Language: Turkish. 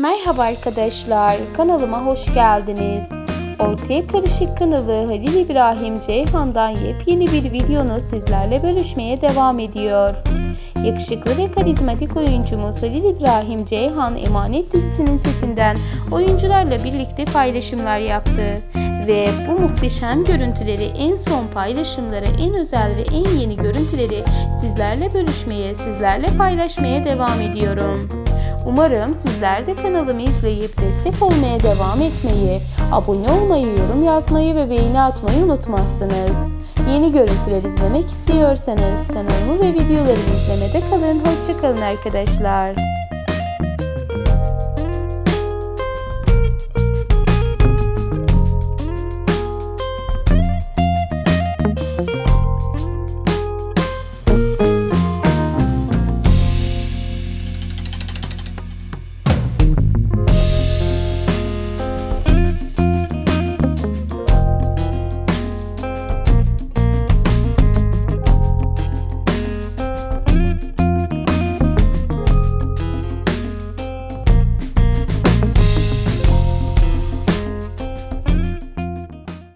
Merhaba arkadaşlar, kanalıma hoş geldiniz. Ortaya Karışık kanalı Halil İbrahim Ceyhan'dan yepyeni bir videonu sizlerle bölüşmeye devam ediyor. Yakışıklı ve karizmatik oyuncumuz Halil İbrahim Ceyhan Emanet dizisinin setinden oyuncularla birlikte paylaşımlar yaptı. Ve bu muhteşem görüntüleri en son paylaşımları, en özel ve en yeni görüntüleri sizlerle bölüşmeye, sizlerle paylaşmaya devam ediyorum. Umarım sizler de kanalımı izleyip destek olmaya devam etmeyi, abone olmayı, yorum yazmayı ve beğeni atmayı unutmazsınız. Yeni görüntüler izlemek istiyorsanız kanalımı ve videolarımı izlemede kalın. Hoşçakalın arkadaşlar.